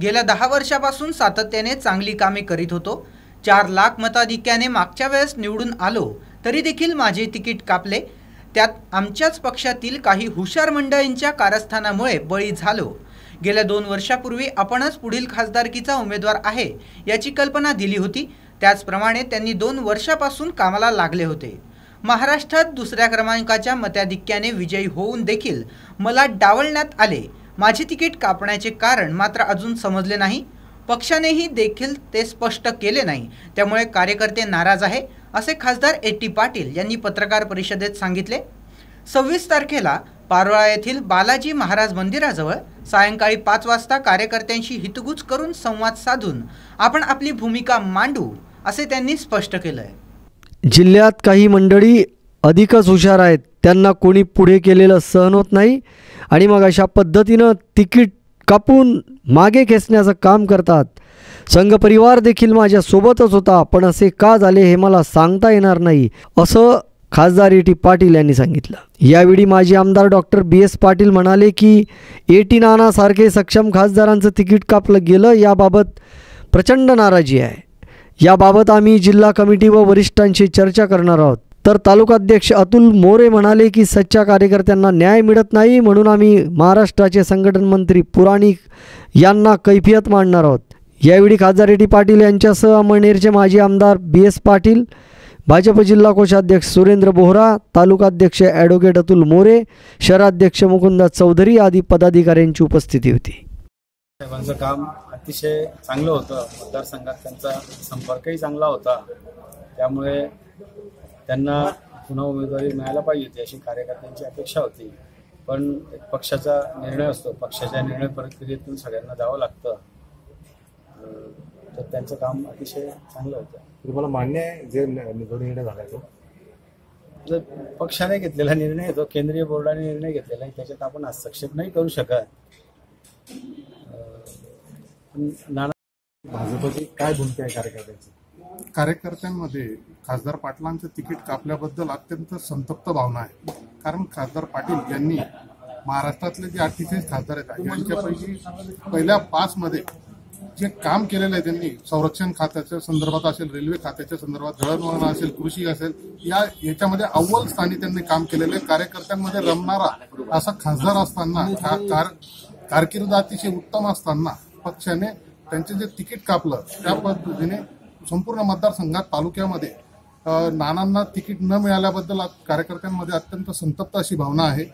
गेल्या दहा वर्षापासून सातत्याने चांगली कामे करीत होतो. चार लाख मताधिक्याने मागच्या वेळेस निवडून आलो तरी देखील माझे तिकीट कापले. त्यात आमच्याच पक्षातील काही हुशार मंडळींच्या कारस्थानामुळे बळी झालो. गेल्या दोन वर्षापूर्वी आपणच पुढील खासदारकीचा उमेदवार आहे याची कल्पना दिली होती. त्याचप्रमाणे त्यांनी दोन वर्षापासून कामाला लागले होते. महाराष्ट्रात दुसऱ्या क्रमांकाच्या मताधिक्याने विजयी होऊन देखील मला डावलण्यात आले. माझे तिकीट कापण्याचे कारण मात्र अजून समजले नाही. पक्षानेही देखील ते स्पष्ट केले नाही. त्यामुळे कार्यकर्ते नाराज आहे असे खासदार ए. टी. पाटील यांनी पत्रकार परिषदेत सांगितले. सव्वीस तारखेला पारोळा येथील बालाजी महाराज मंदिराजवळ सायंकाळी पाच वाजता कार्यकर्त्यांशी हितगुज करून संवाद साधून आपण आपली भूमिका मांडू असे त्यांनी स्पष्ट केलं आहे जिल्ह्यात काही मंडळी अधिकच हुशार आहेत. त्यांना कोणी पुढे केलेलं सहन होत नाही. आणि मग अशा पद्धतीनं तिकीट कापून मागे खेचण्याचं काम करतात. संघपरिवार देखील माझ्यासोबतच होता. पण असे का झाले हे मला सांगता येणार नाही असं खासदार ए टी पाटील यांनी सांगितलं. यावेळी माजी आमदार डॉक्टर बी एस पाटील म्हणाले की ए टी नानासारखे सक्षम खासदारांचं तिकीट कापलं गेलं याबाबत प्रचंड नाराजी आहे. याबाबत आम्ही जिल्हा कमिटी व वरिष्ठांशी चर्चा करणार आहोत. तर तालुकाध्यक्ष अतुल मोरे म्हणाले की सच्च्या कार्यकर्त्यांना न्याय मिळत नाही म्हणून आम्ही महाराष्ट्राचे संघटन मंत्री पुराणिक यांना कैफियत मांडणार आहोत. यावेळी खासदार रेड्डी पाटील यांच्यासह अमळनेरचे माजी आमदार बी एस पाटील भाजप जिल्हा कोषाध्यक्ष सुरेंद्र बोहरा तालुकाध्यक्ष ॲडव्होकेट अतुल मोरे शहराध्यक्ष मुकुंदा चौधरी आदी पदाधिकाऱ्यांची उपस्थिती होती. साहेबांचं काम अतिशय चांगलं होतं. मतदारसंघात त्यांचा संपर्कही चांगला होता. त्यामुळे त्यांना पुन्हा उमेदवारी मिळायला पाहिजे होती अशी कार्यकर्त्यांची अपेक्षा होती. पण एक पक्षाचा निर्णय असतो. पक्षाच्या निर्णय प्रक्रियेतून सगळ्यांना जावं लागतं. तर त्यांचं काम अतिशय चांगलं होतं. तुम्हाला मान्य आहे जे निर्णय झाला तो? जर पक्षाने घेतलेला निर्णय तो केंद्रीय बोर्डाने निर्णय घेतलेला आहे त्याच्यात आपण हस्तक्षेप नाही करू शकत. नाना भाजपची काय भूमिका आहे कार्यकर्त्यांची? कार्यकर्त्यांमध्ये खासदार पाटलांचं तिकीट कापल्याबद्दल अत्यंत संतप्त भावना आहे. कारण खासदार पाटील यांनी महाराष्ट्रातले जे अठ्ठेचाळीस खासदार आहेत यांच्यापैकी पहिल्या पाचमध्ये जे काम केलेलं आहे त्यांनी संरक्षण खात्याच्या संदर्भात असेल रेल्वे खात्याच्या संदर्भात दळणवळण असेल कृषी असेल या याच्यामध्ये अव्वल स्थानी त्यांनी काम केलेलं आहे. कार्यकर्त्यांमध्ये रमणारा असा खासदार असताना का- कार- कारकीर्द अतिशय उत्तम असताना पक्षाने त्यांचे जे तिकीट कापलं त्या पद्धतीने संपूर्ण मतदारसंघात तालुक्यामध्ये नानांना तिकीट न मिळाल्याबद्दल कार्यकर्त्यांमध्ये अत्यंत संतप्त अशी भावना आहे.